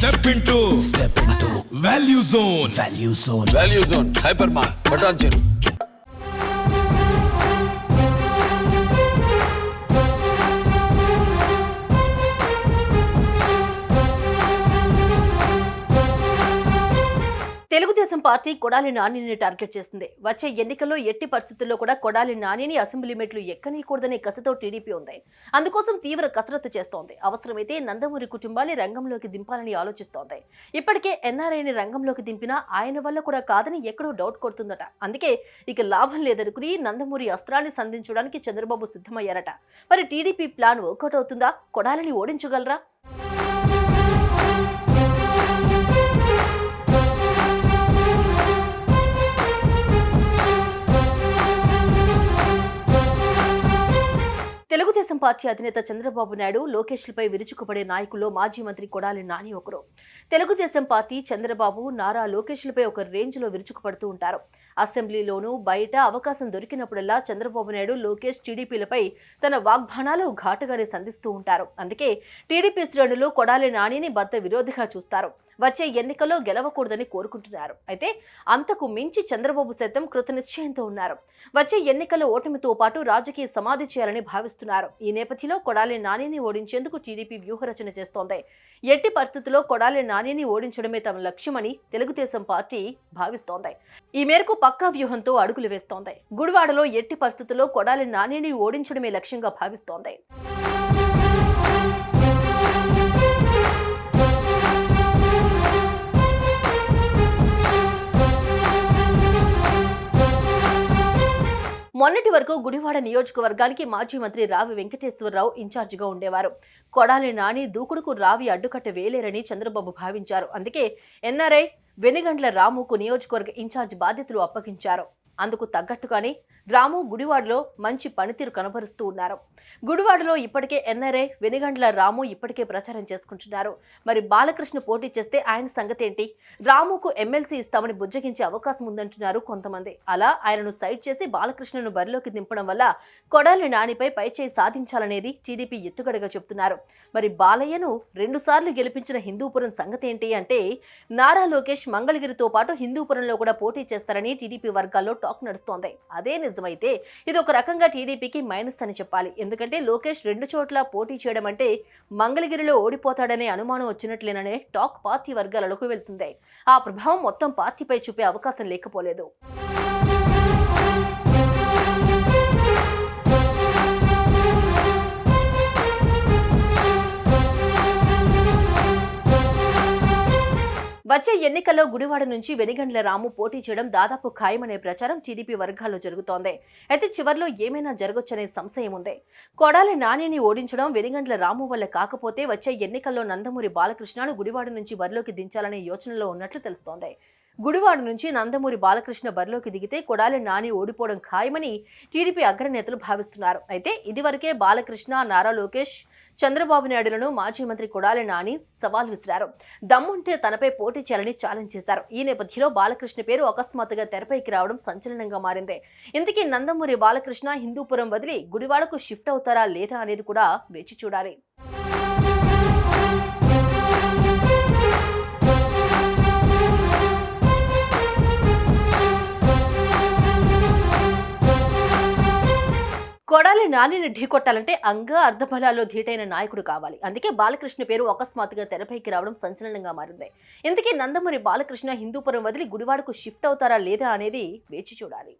step into. Step into. Value zone. Value zone. Value zone. Hypermart patancheru Telugu Desam party Kodali నానిని target చేస్తుంది. వచ్చే ఎన్నికల్లో ఎట్టి పరిస్థితుల్లో కూడా కొడాలి నానిని అసెంబ్లీ మెట్లు ఎక్కనీయకూడదనే కసితో టీడీపీ ఉంది. అందుకోసం తీవ్ర కసరత్తు చేస్తోంది. అవసరమైతే నందమూరి కుటుంబాన్ని రంగంలోకి దింపాలని ఆలోచిస్తోంది. ఇప్పటికే ఎన్ఆర్ఐని రంగంలోకి దింపినా ఆయన వల్ల కూడా కాదని ఎక్కడో డౌట్ కొడుతుందట. అందుకే ఇక లాభం లేదనుకుని నందమూరి అస్త్రాన్ని సంధించడానికి చంద్రబాబు సిద్ధమయ్యారట. మరి టీడీపీ ప్లాన్ వర్కౌట్ అవుతుందా? కొడాలిని ఓడించగలరా? పార్టీ అధినేత చంద్రబాబు నాయుడు లోకేష్లపై విరుచుకుపడే నాయకుల్లో మాజీ మంత్రి కొడాలి నాని ఒకరు. తెలుగుదేశం పార్టీ చంద్రబాబు నారా లోకేష్లపై ఒక రేంజ్లో విరుచుకుపడుతూ ఉంటారు. అసెంబ్లీలోనూ బయట అవకాశం దొరికినప్పుడల్లా చంద్రబాబు నాయుడు లోకేష్ టీడీపీలపై తన వాగ్బాణాలు ఘాటుగానే సంధిస్తూ ఉంటారు. అందుకే టీడీపీ శ్రేణులు కొడాలి నానిని బద్ద విరోధిగా చూస్తారు. వచ్చే ఎన్నికల్లో గెలవకూడదని కోరుకుంటున్నారు. అయితే అంతకు మించి చంద్రబాబు సైతం కృతనిశ్చయంతో ఉన్నారు. వచ్చే ఎన్నికల ఓటమితో పాటు రాజకీయ సమాధి చేయాలని భావిస్తున్నారు. ఈ నేపథ్యంలో కొడాలి నానిని ఓడించేందుకు టీడీపీ వ్యూహరచన చేస్తోంది. ఎట్టి పరిస్థితుల్లో కొడాలి నానిని ఓడించడమే తమ లక్ష్యమని తెలుగుదేశం పార్టీ భావిస్తోంది. ఈ మేరకు పక్కా వ్యూహంతో అడుగులు వేస్తోంది. గుడివాడలో ఎట్టి పరిస్థితుల్లో కొడాలి నానిని ఓడించడమే లక్ష్యంగా భావిస్తోంది. మొన్నటి వరకు గుడివాడ నియోజకవర్గానికి మాజీ మంత్రి రావి వెంకటేశ్వరరావు ఇన్ఛార్జిగా ఉండేవారు. కొడాలి నాని దూకుడుకు రావి అడ్డుకట్ట వేలేరని చంద్రబాబు భావించారు. అందుకే ఎన్ఆర్ఐ వెనుగండ్ల రాముకు నియోజకవర్గ ఇన్ఛార్జ్ బాధ్యతలు అప్పగించారు. అందుకు తగ్గట్టుగానే రాము గుడివాడలో మంచి పనితీరు కనబరుస్తూ ఉన్నారు. గుడివాడలో ఇప్పటికే ఎన్ఆర్ఐ వెనిగండ్ల రాము ఇప్పటికే ప్రచారం చేసుకుంటున్నారు. మరి బాలకృష్ణ పోటీ చేస్తే ఆయన సంగతి ఏంటి రాముకు ఎమ్మెల్సీ ఇస్తామని బుజ్జగించే అవకాశం ఉందంటున్నారు కొంతమంది. అలా ఆయనను సైడ్ చేసి బాలకృష్ణను బరిలోకి దింపడం వల్ల కొడాలి నానిపై పైచేయి సాధించాలనేది టీడీపీ ఎత్తుగడగా చెప్తున్నారు. మరి బాలయ్యను రెండుసార్లు గెలిపించిన హిందూపురం సంగతి ఏంటి అంటే నారా లోకేష్ మంగళగిరితో పాటు హిందూపురంలో కూడా పోటీ చేస్తారని టీడీపీ వర్గాల్లో టాక్ టాక్ నడుస్తోంది. అదే నిజమైతే ఇది ఒక రకంగా టీడీపీకి మైనస్ అని చెప్పాలి. ఎందుకంటే లోకేష్ రెండు చోట్ల పోటీ చేయడం అంటే మంగళగిరిలో ఓడిపోతాడనే అనుమానం వచ్చినట్లేననే టాక్ పార్టీ వర్గాలలోకి వెళ్తుంది. ఆ ప్రభావం మొత్తం పార్టీపై చూపే అవకాశం లేకపోలేదు. వచ్చే ఎన్నికల్లో గుడివాడ నుంచి వెనిగండ్ల రాము పోటీ చేయడం దాదాపు ఖాయమనే ప్రచారం టీడీపీ వర్గాల్లో జరుగుతోంది. అయితే చివర్లో ఏమైనా జరగొచ్చనే సంశయం ఉంది. కొడాలి నానిని ఓడించడం వెనిగండ్ల రాము వల్ల కాకపోతే వచ్చే ఎన్నికల్లో నందమూరి బాలకృష్ణను గుడివాడ నుంచి బరిలోకి దించాలనే యోచనలో ఉన్నట్లు తెలుస్తోంది. గుడివాడ నుంచి నందమూరి బాలకృష్ణ బరిలోకి దిగితే కొడాలి నాని ఓడిపోవడం ఖాయమని టీడీపీ అగ్రనేతలు భావిస్తున్నారు. అయితే ఇదివరకే బాలకృష్ణ నారా లోకేష్ చంద్రబాబు నాయుడులను మాజీ మంత్రి కొడాలి నాని సవాల్ విసిరారు. దమ్ముంటే తనపై పోటీ చేయాలని ఛాలెంజ్ చేశారు. ఈ నేపథ్యంలో బాలకృష్ణ పేరు అకస్మాత్తుగా తెరపైకి రావడం సంచలనంగా మారింది. ఇంతకీ నందమూరి బాలకృష్ణ హిందూపురం వదిలి గుడివాడకు షిఫ్ట్ అవుతారా లేదా అనేది కూడా వేచి చూడాలి. నానిని ఢీకొట్టాలంటే అంగ అర్ధఫలాల్లో ధీటైన నాయకుడు కావాలి. అందుకే బాలకృష్ణ పేరు అకస్మాత్తుగా తెరపైకి రావడం సంచలనంగా మారింది. ఇంతకీ నందమూరి బాలకృష్ణ హిందూపురం వదిలి గుడివాడకు షిఫ్ట్ అవుతారా లేదా అనేది వేచి చూడాలి.